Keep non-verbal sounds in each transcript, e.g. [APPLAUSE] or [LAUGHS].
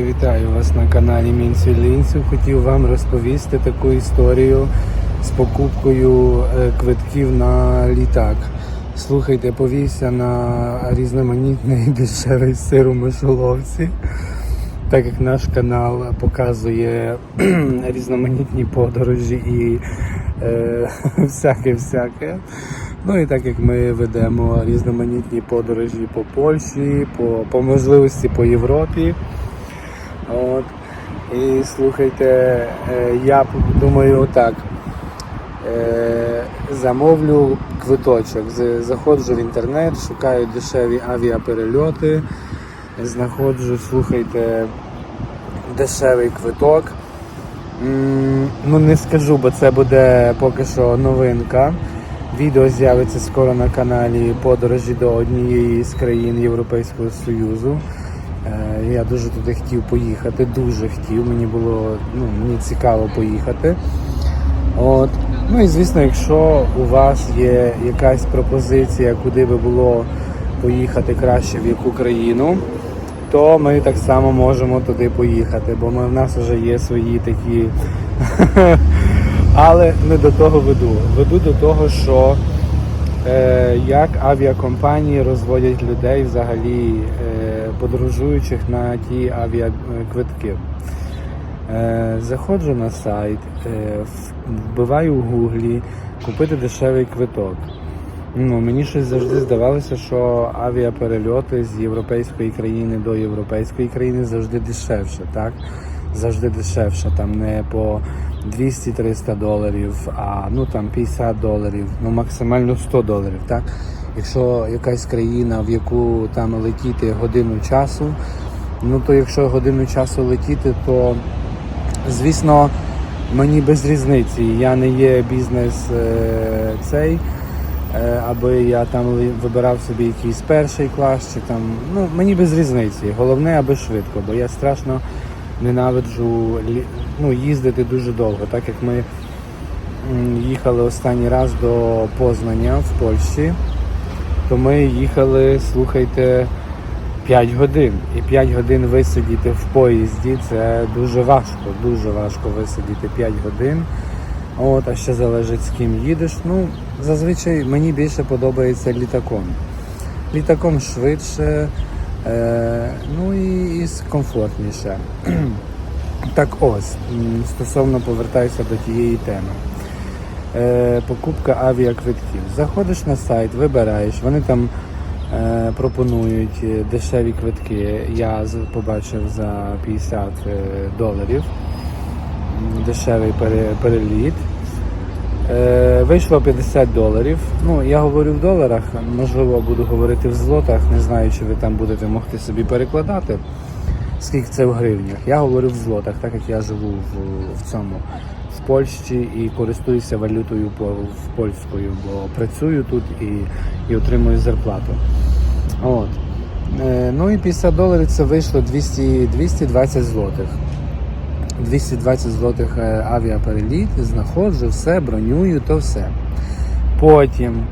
Вітаю вас на каналі Мінцю Лінцю. Хотів вам розповісти таку історію з покупкою е, квитків на літак. Слухайте, повівся на різноманітний дешевий сир у мишоловці. Так як наш канал показує [CLEARS THROAT] різноманітні подорожі і е, [LAUGHS] всяке-всяке. Ну і так як ми ведемо різноманітні подорожі по Польщі, по, по можливості по Європі. От. І слухайте, е, я думаю отак. Е, Замовлю квиточок. Заходжу в інтернет, шукаю дешеві авіаперельоти, знаходжу, слухайте, дешевий квиток. Ну не скажу, бо це буде поки що новинка. Відео з'явиться скоро на каналі Подорожі до однієї з країн Європейського Союзу. Е, Я дуже туди хотів поїхати, дуже хотів. Мені було ну, мені цікаво поїхати. От. Ну і звісно, якщо у вас є якась пропозиція, куди би було поїхати краще в яку країну, то ми так само можемо туди поїхати, бо ми, в нас вже є свої такі. [LAUGHS] Але не до того веду. Веду до того, що е, як авіакомпанії розводять людей взагалі е, подорожуючих на ті авіаквитки. Е, заходжу на сайт, е, вбиваю в гуглі купити дешевий квиток. Ну, мені щось завжди здавалося, що авіаперельоти з європейської країни до європейської країни завжди дешевше, так? Завжди дешевше, там не по 200-300 доларів, а ну там 50 доларів, ну максимально 100 доларів, так? Якщо якась країна, в яку там летіти годину часу, ну то якщо годину часу летіти, то звісно мені без різниці. Я не є бізнес е, цей, е, аби я там вибирав собі якийсь перший клас чи там. Ну мені без різниці. Головне, аби швидко, бо я страшно ненавиджу ну, їздити дуже довго, так як ми їхали останній раз до Познання в Польщі, то ми їхали, слухайте. 5 годин. І 5 годин висидіти в поїзді це дуже важко, дуже важко висидіти 5 годин. От, а ще залежить з ким їдеш. Ну, зазвичай мені більше подобається літаком. Літаком швидше, е, ну і, і комфортніше. [CLEARS THROAT] так ось, стосовно повертаюся до тієї теми. Е, покупка авіаквитків. Заходиш на сайт, вибираєш, вони там е, пропонують е, дешеві квитки. Я побачив за 50 е, доларів. Дешевий переліт. Е, вийшло 50 доларів. Ну, я говорю в доларах, можливо, буду говорити в злотах, не знаю, чи ви там будете могти собі перекладати, скільки це в гривнях. Я говорю в злотах, так як я живу в, в цьому Польщі і користуюся валютою в польською, бо працюю тут і, і отримую зарплату. От. Е, ну і 50 доларів це вийшло 200, 220 злотих. 220 злотих е, авіапереліт, знаходжу, все, бронюю, то все. Потім,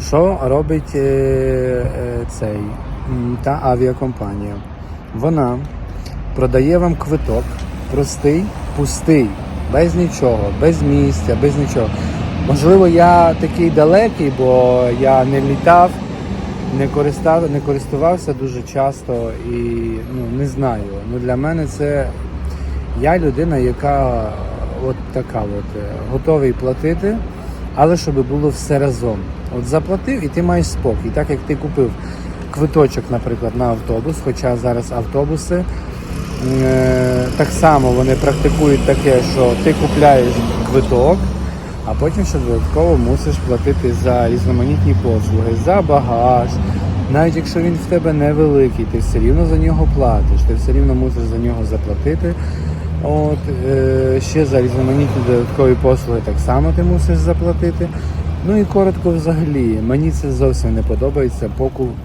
що робить е, цей, та авіакомпанія? Вона продає вам квиток простий, пустий, без нічого, без місця, без нічого. Можливо, я такий далекий, бо я не літав, не користав, не користувався дуже часто і ну, не знаю. Ну, для мене це я людина, яка от така, от, е, готовий платити, але щоб було все разом. От заплатив і ти маєш спокій. Так як ти купив квиточок, наприклад, на автобус, хоча зараз автобуси так само вони практикують таке, що ти купляєш квиток, а потім ще додатково мусиш платити за різноманітні послуги, за багаж. Навіть якщо він в тебе невеликий, ти все рівно за нього платиш, ти все рівно мусиш за нього заплатити. От, е, ще за різноманітні додаткові послуги так само ти мусиш заплатити. Ну і коротко взагалі, мені це зовсім не подобається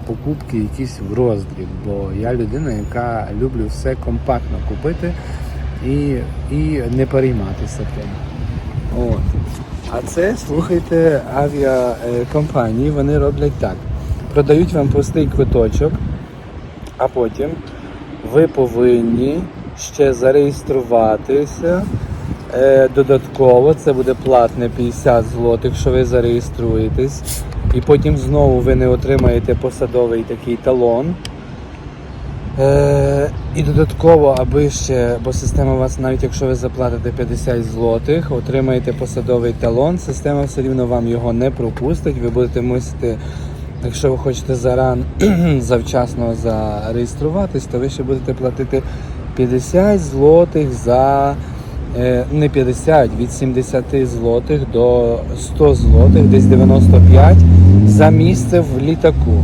покупки якісь в роздріб, бо я людина, яка люблю все компактно купити і, і не перейматися тим. От. А це, слухайте, авіакомпанії, вони роблять так. Продають вам простий квиточок, а потім ви повинні ще зареєструватися. Е, Додатково це буде платне 50 злотих, що ви зареєструєтесь, і потім знову ви не отримаєте посадовий такий талон. Е, і додатково, аби ще, бо система у вас, навіть якщо ви заплатите 50 злотих, отримаєте посадовий талон, система все рівно вам його не пропустить. Ви будете мусити, якщо ви хочете заран [CLEARS THROAT] завчасно зареєструватись, то ви ще будете платити 50 злотих за не 50, від 70 злотих до 100 злотих, десь 95 за місце в літаку.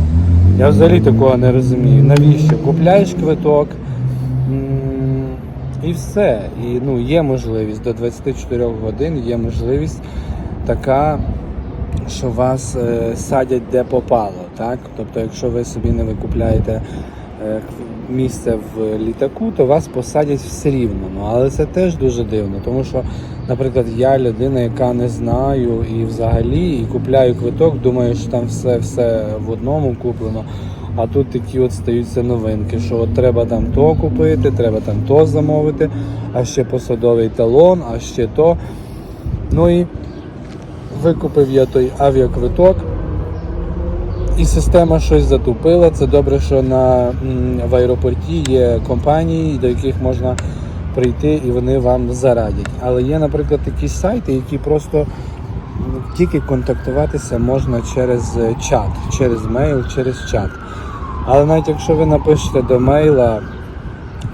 Я взагалі такого не розумію. Навіщо? Купляєш квиток і все. І ну, є можливість до 24 годин, є можливість така, що вас е, садять де попало. Так? Тобто, якщо ви собі не викупляєте е, місце в літаку, то вас посадять все рівно. Ну, але це теж дуже дивно, тому що, наприклад, я людина, яка не знаю і взагалі, і купляю квиток, думаю, що там все, все в одному куплено. А тут такі от стаються новинки, що от треба там то купити, треба там то замовити, а ще посадовий талон, а ще то. Ну і викупив я той авіаквиток. І система щось затупила. Це добре, що на, в аеропорті є компанії, до яких можна прийти і вони вам зарадять. Але є, наприклад, такі сайти, які просто тільки контактуватися можна через е, чат, через мейл, через чат. Але навіть якщо ви напишете до мейла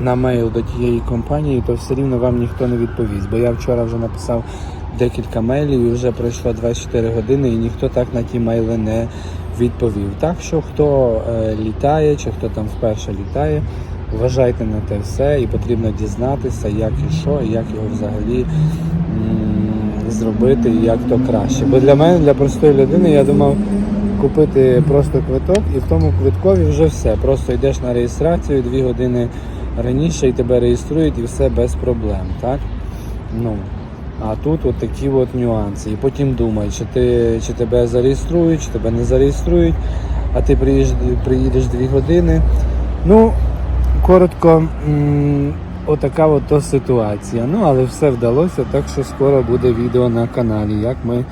на мейл до тієї компанії, то все рівно вам ніхто не відповість. Бо я вчора вже написав декілька мейлів і вже пройшло 24 години, і ніхто так на ті мейли не відповів. Так що хто е, літає чи хто там вперше літає, вважайте на те все і потрібно дізнатися, як і що, і як його взагалі зробити, і як то краще. Бо для мене, для простої людини, я думав купити просто квиток, і в тому квиткові вже все. Просто йдеш на реєстрацію дві години раніше і тебе реєструють, і все без проблем. Так? Ну, а тут от такі от нюанси. І потім думай, чи, ти, чи тебе зареєструють, чи тебе не зареєструють, а ти приїдеш, приїдеш дві години. Ну, коротко, отака от то ситуація. Ну, але все вдалося, так що скоро буде відео на каналі, як ми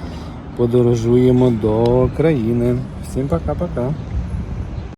подорожуємо до країни. Всім пока-пока.